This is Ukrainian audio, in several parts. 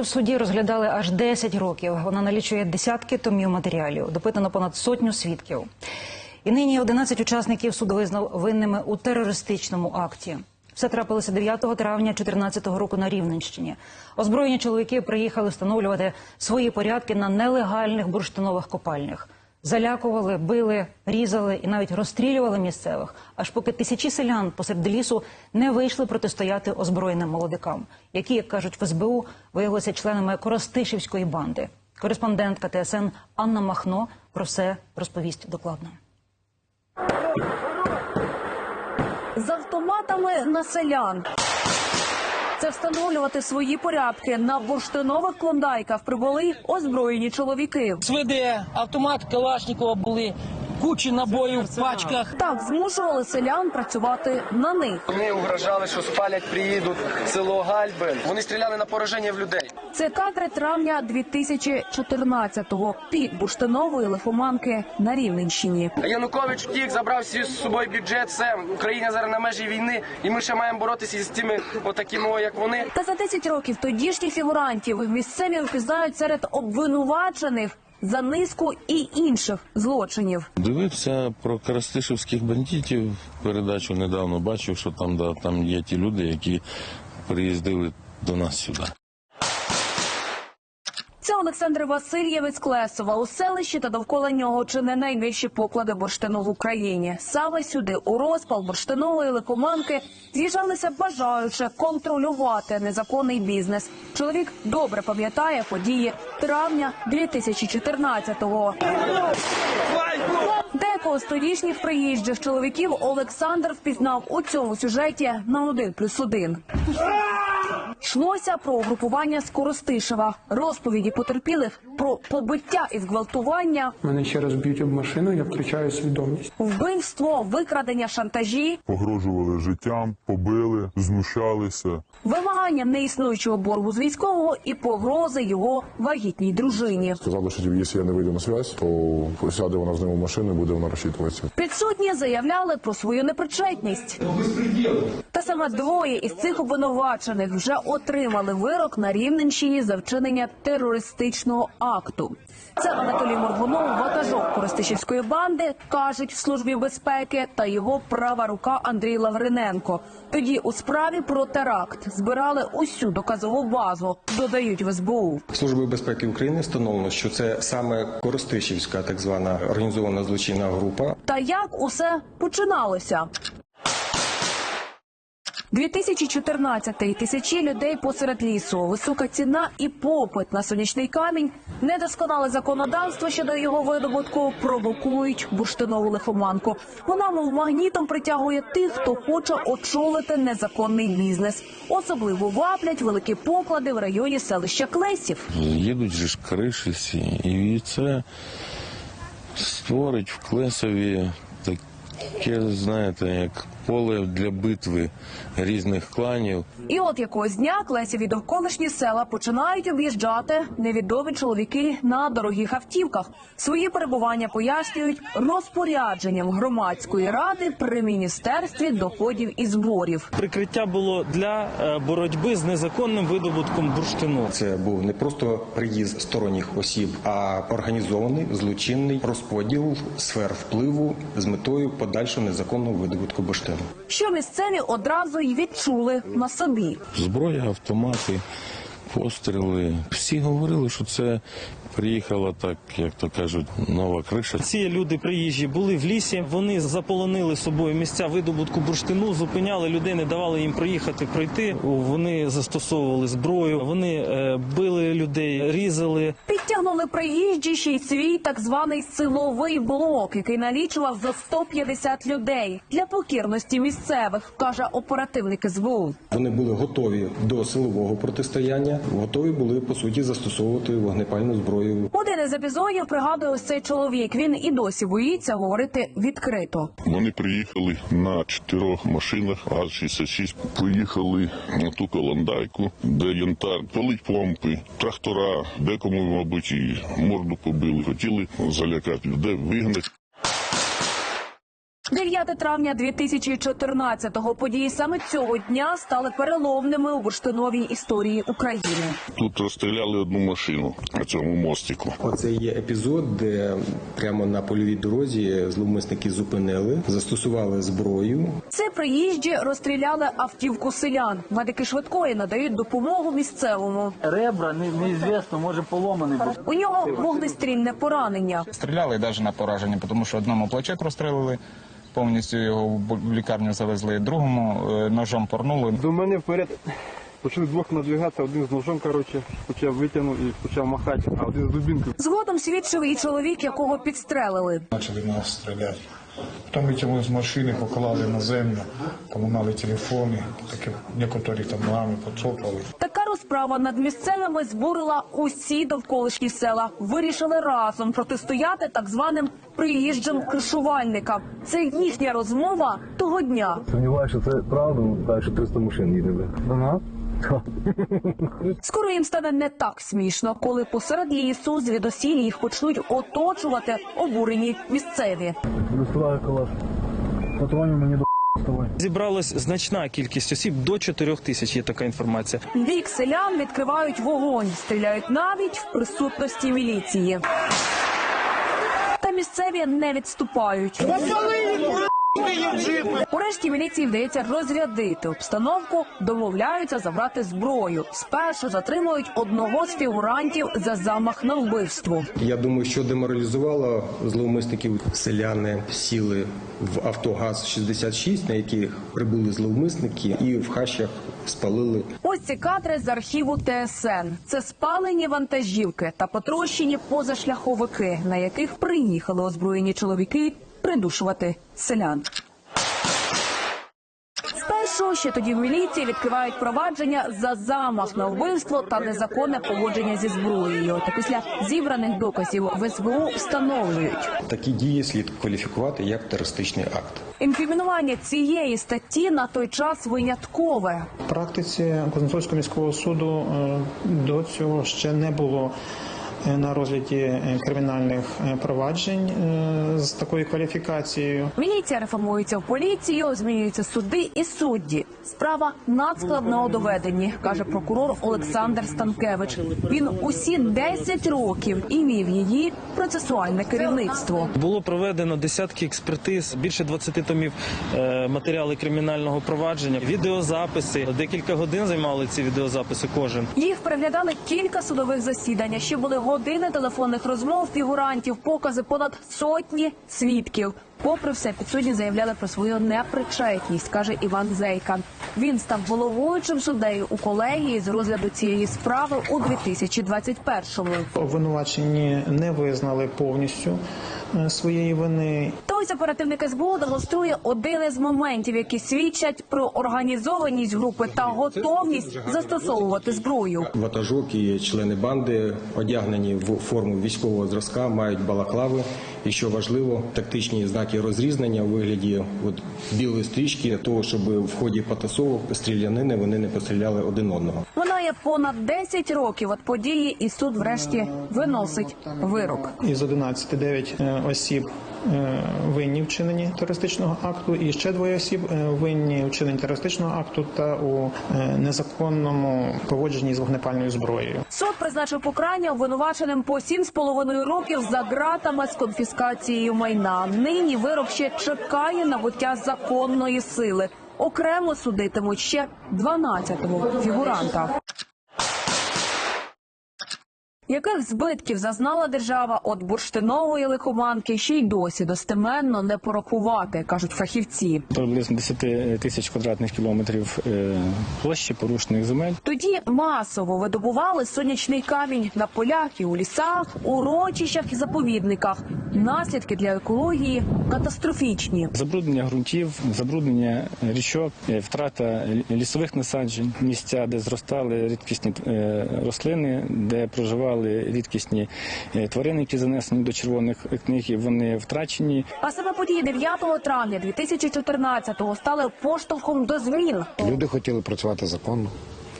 В суді розглядали аж 10 років. Вона налічує десятки томів матеріалів, допитано понад сотню свідків. І нині 11 учасників суд визнав винними у терористичному акті. Все трапилося 9 травня 2014 року на Рівненщині. Озброєні чоловіки приїхали встановлювати свої порядки на нелегальних бурштинових копальнях. Залякували, били, різали і навіть розстрілювали місцевих, аж поки тисячі селян посеред лісу не вийшли протистояти озброєним молодикам, які, як кажуть в СБУ, виявилися членами Коростишівської банди. Кореспондентка ТСН Анна Махно про все розповість докладно. з автоматами на селян. Це встановлювати свої порядки на бурштинових клондайках прибули озброєні чоловіки. СВД, автомат Калашникова були, кучі набоїв в пачках. Так змушували селян працювати на них. Вони угрожали, що спалять, приїдуть в село Гальбин. Вони стріляли на пораження в людей. Це кадри травня 2014-го. Пік бурштинової лихоманки на Рівненщині. Янукович втік, забрав всі з собою бюджет. Все Україна зараз на межі війни, і ми ще маємо боротися з тими отакими, як вони. Та за 10 років тодішніх фігурантів місцеві впізнають серед обвинувачених за низку і інших злочинів. Дивився про Карастишевських бандитів. Передачу недавно бачив, що там, да, там є ті люди, які приїздили до нас сюди. Це Олександр Васильєвець Клесова у селищі та довкола нього чи не найвищі поклади бурштину в Україні. Саме сюди у розпал бурштинової ликоманки з'їжджалися бажаючи контролювати незаконний бізнес. Чоловік добре пам'ятає події травня 2014-го. Декого з тодішніх приїжджих чоловіків Олександр впізнав у цьому сюжеті на один плюс один. Йшлося про угрупування з Коростишева, розповіді потерпілих про побиття і зґвалтування, Мене ще раз б'ють об машину, я втрачаю свідомість. вбивство, викрадення, шантажі, погрожували життям, побили, знущалися. Вимагання неіснуючого боргу з військового і погрози його вагітній дружині. Сказали, що якщо я не вийду на зв'язь, то сяде вона з ним в машину і буде вона розчитуватися. Підсудні заявляли про свою непричетність. Та саме двоє із цих обвинувачених вже отримали вирок на Рівненщині за вчинення терористичного акту. Це Анатолій Моргунов, ватажок Коростишівської банди, кажуть в службі безпеки, та його права рука Андрій Лавриненко. Тоді у справі про теракт збирали усю доказову базу, додають в СБУ. служби безпеки України встановлено, що це саме Коростишівська так звана організована злочинна група. Та як усе починалося? 2014-й. Тисячі людей посеред лісу, висока ціна і попит на сонячний камінь, недосконале законодавство щодо його видобутку провокують бурштинову лихоманку. Вона, мов магнітом, притягує тих, хто хоче очолити незаконний бізнес. Особливо ваплять великі поклади в районі селища Клесів. Їдуть же ж криші всі. І це створить в Клесові таке, знаєте, як поле для битви різних кланів. І от якогось дня Клесів і довколишні села починають об'їжджати невідомі чоловіки на дорогих автівках. Свої перебування пояснюють розпорядженням громадської ради при міністерстві доходів і зборів. Прикриття було для е, боротьби з незаконним видобутком бурштину. Це був не просто приїзд сторонніх осіб, а організований злочинний розподіл сфер впливу з метою подальшого незаконного видобутку бурштину. Що місцеві одразу й відчули на собі. Зброя, автомати, постріли. Всі говорили, що це приїхала так, як то кажуть, нова криша. Ці люди приїжджі були в лісі. Вони заполонили собою місця видобутку бурштину, зупиняли людей, не давали їм проїхати, пройти. Вони застосовували зброю, вони е, били людей, різали. Підтягнули приїжджі ще й свій так званий силовий блок, який налічував за 150 людей для покірності місцевих, каже оперативник СБУ. Вони були готові до силового протистояння, готові були по суті застосовувати вогнепальну зброю. Один із епізодів пригадує ось цей чоловік. Він і досі боїться говорити відкрито. Вони приїхали на чотирьох машинах АЗ-66, приїхали на ту колондайку, де янтар, палить помпи, трактора, декому, мабуть, і морду побили. Хотіли залякати людей, вигнати. 9 травня 2014-го. Події саме цього дня стали переломними у бурштиновій історії України. Тут розстріляли одну машину на цьому мостику. Оце є епізод, де прямо на польовій дорозі зловмисники зупинили, застосували зброю. Це приїжджі розстріляли автівку селян. Медики швидкої надають допомогу місцевому. Ребра не, неізвісно, може поломаний. був. У нього вогнестрільне поранення. Стріляли навіть на пораження, тому що одному плече прострелили, повністю його в лікарню завезли, другому е, ножом порнули. До мене вперед почали двох надвигатися, один з ножом, коротше, почав витягнув і почав махати, а один з дубінкою. Згодом свідчив і чоловік, якого підстрелили. Почали нас стріляти. Потім витягнули з машини, поклали на землю, поламали телефони, таке, некоторі там ногами поцопали. Розправа над місцевими збурила усі довколишні села. Вирішили разом протистояти так званим приїжджим кришувальникам. Це їхня розмова того дня. Сумніваюся, що це правда, так що 300 машин їде. Скоро їм стане не так смішно, коли посеред лісу звідосіль їх почнуть оточувати обурені місцеві. Доставаю калаш. Патронів мені до Зібралась значна кількість осіб до 4 тисяч. Є така інформація. Вік селян відкривають вогонь, стріляють навіть в присутності міліції. Та місцеві не відступають. Урешті міліції вдається розрядити обстановку, домовляються забрати зброю. Спершу затримують одного з фігурантів за замах на вбивство. Я думаю, що деморалізувало зловмисників. Селяни сіли в автогаз 66, на яких прибули зловмисники, і в хащах спалили Ось ці кадри з архіву ТСН. Це спалені вантажівки та потрощені позашляховики, на яких приїхали озброєні чоловіки придушувати селян. Спершу ще тоді в міліції відкривають провадження за замах на вбивство та незаконне поводження зі зброєю. Та після зібраних доказів в СБУ встановлюють. такі дії слід кваліфікувати як терористичний акт. Інкримінування цієї статті на той час виняткове. В практиці Кузнецовського міського суду е, до цього ще не було на розгляді е, кримінальних е, проваджень е, з такою кваліфікацією. Міліція реформується в поліцію, змінюються суди і судді. Справа надскладна у доведенні, каже прокурор Олександр Станкевич. Він усі 10 років і вів її процесуальне керівництво. Було проведено десятки експертиз, більше 20 томів е, матеріали кримінального провадження, відеозаписи. Декілька годин займали ці відеозаписи. Кожен Їх переглядали кілька судових засідань. Ще були години телефонних розмов фігурантів, покази понад сотні свідків. Попри все, підсудні заявляли про свою непричетність, каже Іван Зейкан. Він став головуючим суддею у колегії з розгляду цієї справи у 2021-му. Обвинувачені не визнали повністю е, своєї вини Ось оперативник СБУ демонструє один із моментів, які свідчать про організованість групи та готовність застосовувати зброю. Ватажок і члени банди одягнені в форму військового зразка, мають балаклави. І що важливо, тактичні знаки розрізнення у вигляді от білої стрічки, того, щоб в ході потасовок стрілянини вони не постріляли один одного. Минає понад 10 років від події, і суд врешті виносить вирок. із 11 9 е, осіб е, винні в вчиненні терористичного акту, і ще двоє осіб е, винні в вчиненні терористичного акту та у незаконному поводженні з вогнепальною зброєю. Суд призначив покарання обвинуваченим по 7,5 років за ґратами з конфіскацією майна. Нині вирок ще чекає набуття законної сили. Окремо судитимуть ще 12-го фігуранта. Яких збитків зазнала держава від бурштинової лихоманки, ще й досі достеменно не порахувати, кажуть фахівці. Приблизно 10 тисяч квадратних кілометрів е, площі порушених земель. Тоді масово видобували сонячний камінь на полях і у лісах, урочищах і заповідниках. Наслідки для екології катастрофічні. Забруднення ґрунтів, забруднення річок, е, втрата лісових насаджень, місця, де зростали рідкісні е, рослини, де проживали рідкісні е, тварини, які занесені до червоних книг, і вони втрачені. А саме події 9 травня 2014-го стали поштовхом до змін. Люди хотіли працювати законно,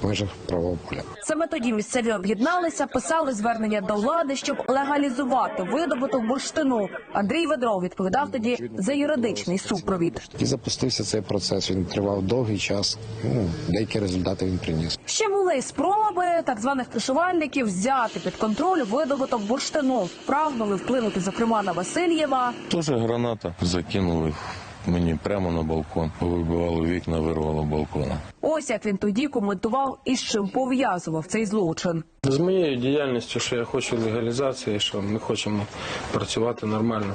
в межах правового поля. Саме тоді місцеві об'єдналися, писали звернення до влади, щоб легалізувати видобуток бурштину. Андрій Ведров відповідав тоді за юридичний супровід. І запустився цей процес. Він тривав довгий час. Ну, деякі результати він приніс. Ще були спроби так званих кришувальників взяти під контроль видобуток бурштину. Прагнули вплинути, зокрема, на Васильєва. Теж граната закинули мені прямо на балкон. Вибивало вікна, вирвало балкона. Ось як він тоді коментував і з чим пов'язував цей злочин. З моєю діяльністю, що я хочу легалізації, що ми хочемо працювати нормально,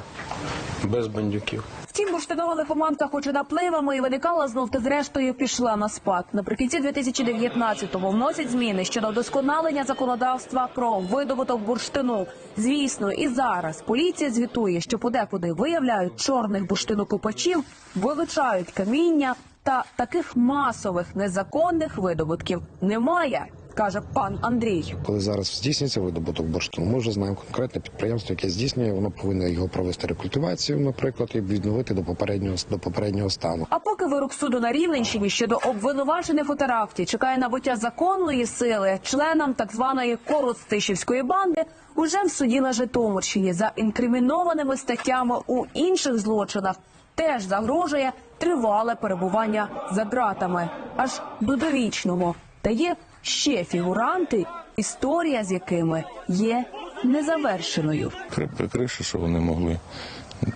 без бандюків. Втім, бурштинова лихоманка хоч і напливами і виникала знов, та зрештою пішла на спад. Наприкінці 2019-го вносять зміни щодо вдосконалення законодавства про видобуток бурштину. Звісно, і зараз поліція звітує, що подекуди виявляють чорних бурштинокопачів, вилучають каміння та таких масових незаконних видобутків немає, каже пан Андрій. Коли зараз здійснюється видобуток бурштину, ми вже знаємо конкретне підприємство, яке здійснює, воно повинно його провести рекультивацію, наприклад, і відновити до попереднього до попереднього стану. А поки вирок суду на Рівненщині щодо обвинувачених у теракті чекає набуття законної сили, членам так званої Коростишівської банди уже в суді на Житомирщині за інкримінованими статтями у інших злочинах теж загрожує тривале перебування за ґратами, аж до довічного. Та є ще фігуранти, історія з якими є незавершеною. Кри- Прикрише, що вони могли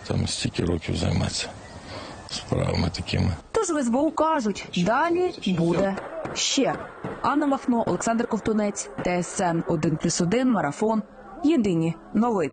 там стільки років займатися справами такими. Тож в СБУ кажуть, далі буде ще. Анна Махно, Олександр Ковтунець, ТСН 1+,1, Марафон. Єдині новини.